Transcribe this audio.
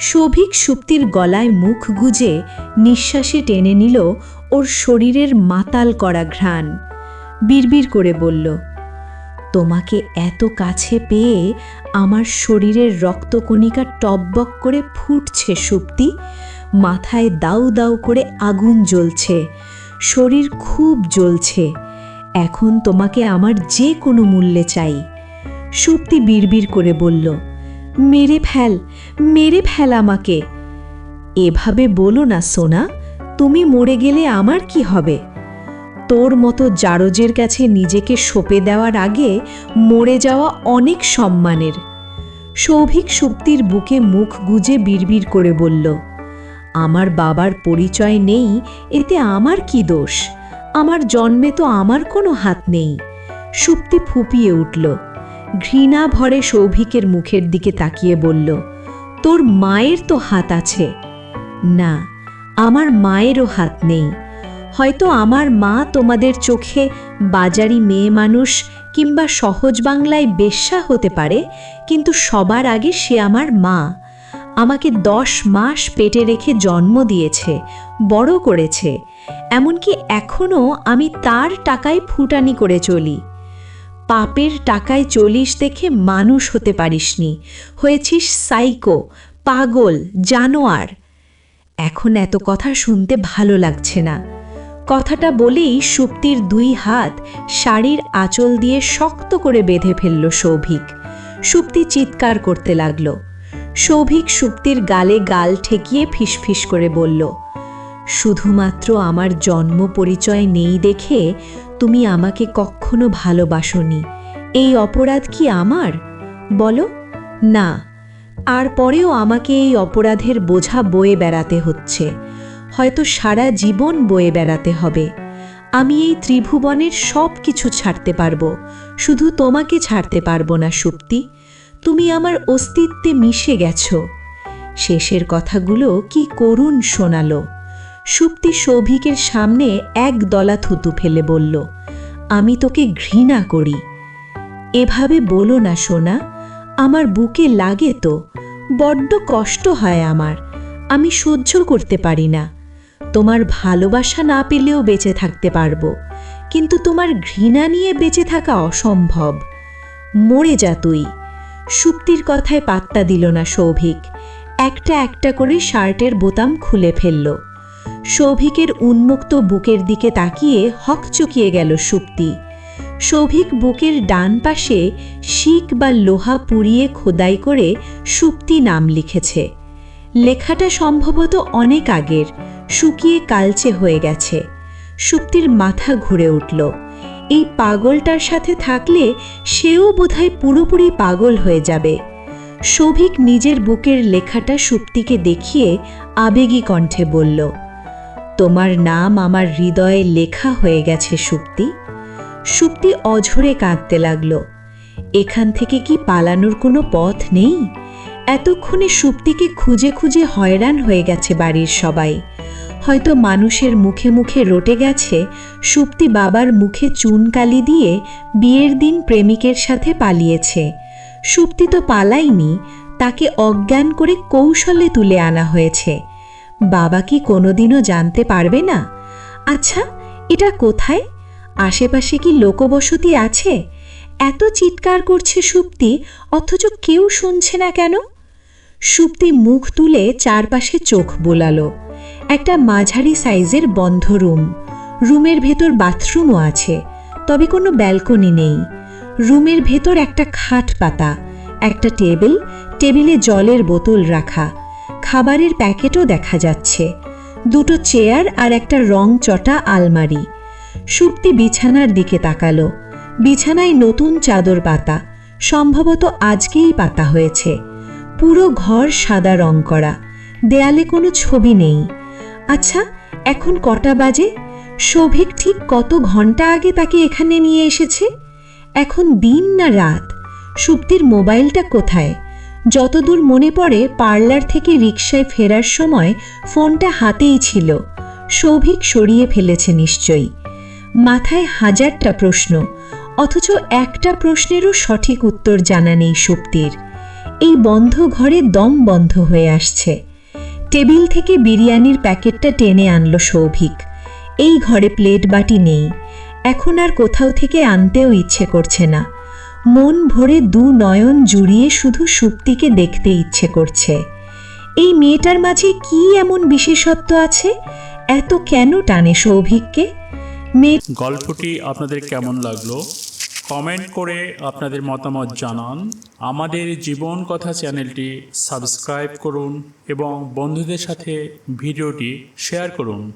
সৌভিক সুপ্তির গলায় মুখ গুজে নিঃশ্বাসে টেনে নিল ওর শরীরের মাতাল করা ঘ্রাণ। বিড়বিড় করে বলল, তোমাকে এত কাছে পেয়ে আমার শরীরের রক্তকণিকা টকবক করে ফুটছে সুপ্তি। মাথায় দাউ দাউ করে আগুন জ্বলছে। শরীর খুব জ্বলছে। এখন তোমাকে আমার যে কোনো মূল্যে চাই। সুপ্তি বিড়বিড় করে বলল মেরে ফেল মেরে ফেল আমাকে। এভাবে বলো না, সোনা, তুমি মরে গেলে আমার কি হবে? তোর মতো জারজের কাছে নিজেকে সঁপে দেওয়ার আগে মরে যাওয়া অনেক সম্মানের। সৌভিক সুপ্তির বুকে মুখ গুজে বিড়বিড় করে বলল, আমার বাবার পরিচয় নেই, এতে আমার কি দোষ? আমার জন্মে তো আমার কোনো হাত নেই। সুপ্তি ফুপিয়ে উঠল ঘৃণা ভরে সৌভিকের মুখের দিকে তাকিয়ে বলল, তোর মায়ের তো হাত আছে। না, আমার মায়েরও হাত নেই। হয়তো আমার মা তোমাদের চোখে বাজারি মেয়ে মানুষ কিংবা সহজ বাংলায় বেশ্যা হতে পারে, কিন্তু সবার আগে সে আমার মা। আমাকে দশ মাস পেটে রেখে জন্ম দিয়েছে, বড় করেছে। এমনকি এখনও আমি তার টাকায় ফুটানি করে চলি। পাপের টাকায় চলিস দেখে মানুষ হতে পারিসনি। হয়েছিস সাইকো, পাগল, জানোয়ার। এখন এত কথা শুনতে ভালো লাগছে না। কথাটা বলেই সুপ্তির দুই হাত শাড়ির আঁচল দিয়ে শক্ত করে বেঁধে ফেলল সৌভিক সুপ্তি চিৎকার করতে লাগল। সৌভিক সুপ্তির গালে গাল ঠেকিয়ে ফিসফিস করে বলল, শুধুমাত্র আমার জন্ম পরিচয় নেই দেখে তুমি আমাকে কখনো ভালোবাসনি। এই অপরাধ কি আমার? বলো। না, আর পরেও আমাকে এই অপরাধের বোঝা বয়ে বেড়াতে হচ্ছে। হয়তো সারা জীবন বয়ে বেড়াতে হবে। আমি এই ত্রিভুবনের সব কিছু ছাড়তে পারব। শুধু তোমাকে ছাড়তে পারব না, সুপ্তি। তুমি আমার অস্তিত্বে মিশে গেছো। শেষের কথাগুলো কি করুণ শোনালো। সুপ্তি সৌভিকের সামনে এক দলা থুতু ফেলে বলল, আমি তোকে ঘৃণা করি। এভাবে বলো না সোনা, আমার বুকে লাগে তো, বড্ড কষ্ট হয় আমার, আমি সহ্য করতে পারি না। তোমার ভালোবাসা না পেলেও বেঁচে থাকতে পারব, কিন্তু তোমার ঘৃণা নিয়ে বেঁচে থাকা অসম্ভব। মরে যা তুই। সুপ্তির কথায় পাত্তা দিল না সৌভিক। একটা একটা করে শার্টের বোতাম খুলে ফেলল। সৌভিকের উন্মুক্ত বুকের দিকে তাকিয়ে হকচকিয়ে গেল সুপ্তি। সৌভিক বুকের ডান পাশে শিক বা লোহা পুড়িয়ে খোদাই করে সুপ্তি নাম লিখেছে। লেখাটা সম্ভবত অনেক আগের, শুকিয়ে কালচে হয়ে গেছে। সুপ্তির মাথা ঘুরে উঠল। এই পাগলটার সাথে থাকলে সেও বোধহয় পুরোপুরি পাগল হয়ে যাবে। সৌভিক নিজের বুকের লেখাটা সুপ্তিকে দেখিয়ে আবেগী কণ্ঠে বলল তোমার নাম আমার হৃদয়ে লেখা হয়ে গেছে, সুপ্তি। সুপ্তি অঝরে কাঁদতে লাগল। এখান থেকে কি পালানোর কোনো পথ নেই? এতক্ষণে সুপ্তিকে খুঁজে খুঁজে হয়রান হয়ে গেছে বাড়ির সবাই। হয়তো মানুষের মুখে মুখে রটে গেছে সুপ্তি বাবার মুখে চুনকালি দিয়ে বিয়ের দিন প্রেমিকের সাথে পালিয়েছে। সুপ্তি তো পালাইনি তাকে অজ্ঞান করে কৌশলে তুলে আনা হয়েছে। বাবা কি কোনোদিনও জানতে পারবে না? আচ্ছা এটা কোথায়? আশেপাশে কি লোকবসতি আছে? এত চিৎকার করছে সুপ্তি, অথচ কেউ শুনছে না কেন? সুপ্তি মুখ তুলে চারপাশে চোখ বোলালো। একটা মাঝারি সাইজের বন্ধ রুম। রুমের ভেতর বাথরুমও আছে, তবে কোনো ব্যালকনি নেই। রুমের ভেতর একটা খাট পাতা, একটা টেবিল, টেবিলে জলের বোতল রাখা খাবারের প্যাকেটও দেখা যাচ্ছে। দুটো চেয়ার আর একটা রং চটা আলমারি। সুপ্তি বিছানার দিকে তাকালো। বিছানায় নতুন চাদর পাতা, সম্ভবত আজকেই পাতা হয়েছে। পুরো ঘর সাদা রং করা, দেয়ালে কোনো ছবি নেই। আচ্ছা এখন কটা বাজে? শোভিক ঠিক কত ঘণ্টা আগে তাকে এখানে নিয়ে এসেছে? এখন দিন না রাত? সুপ্তির মোবাইলটা কোথায়? যতদূর মনে পড়ে, পার্লার থেকে রিকশায় ফেরার সময় ফোনটা হাতেই ছিল। সৌভিক সরিয়ে ফেলেছে নিশ্চয়ই। মাথায় হাজারটা প্রশ্ন, অথচ একটা প্রশ্নেরও সঠিক উত্তর জানা নেই সুপ্তির। এই বন্ধ ঘরে দম বন্ধ হয়ে আসছে। টেবিল থেকে বিরিয়ানির প্যাকেটটা টেনে আনলো সৌভিক। এই ঘরে প্লেট বাটি নেই। এখন আর কোথাও থেকে আনতেও ইচ্ছে করছে না। মন ভরে দু নয়ন জুড়িয়ে শুধু সুপ্তিকে দেখতে ইচ্ছে করছে। এই মেয়েটার মাঝে কি এমন বিশেষত্ব আছে? এত কেন টানে সৌভিককে? মেয়ে গল্পটি আপনাদের কেমন লাগল? কমেন্ট করে আপনাদের মতামত জানান। আমাদের জীবন কথা চ্যানেলটি সাবস্ক্রাইব করুন এবং বন্ধুদের সাথে ভিডিওটি শেয়ার করুন।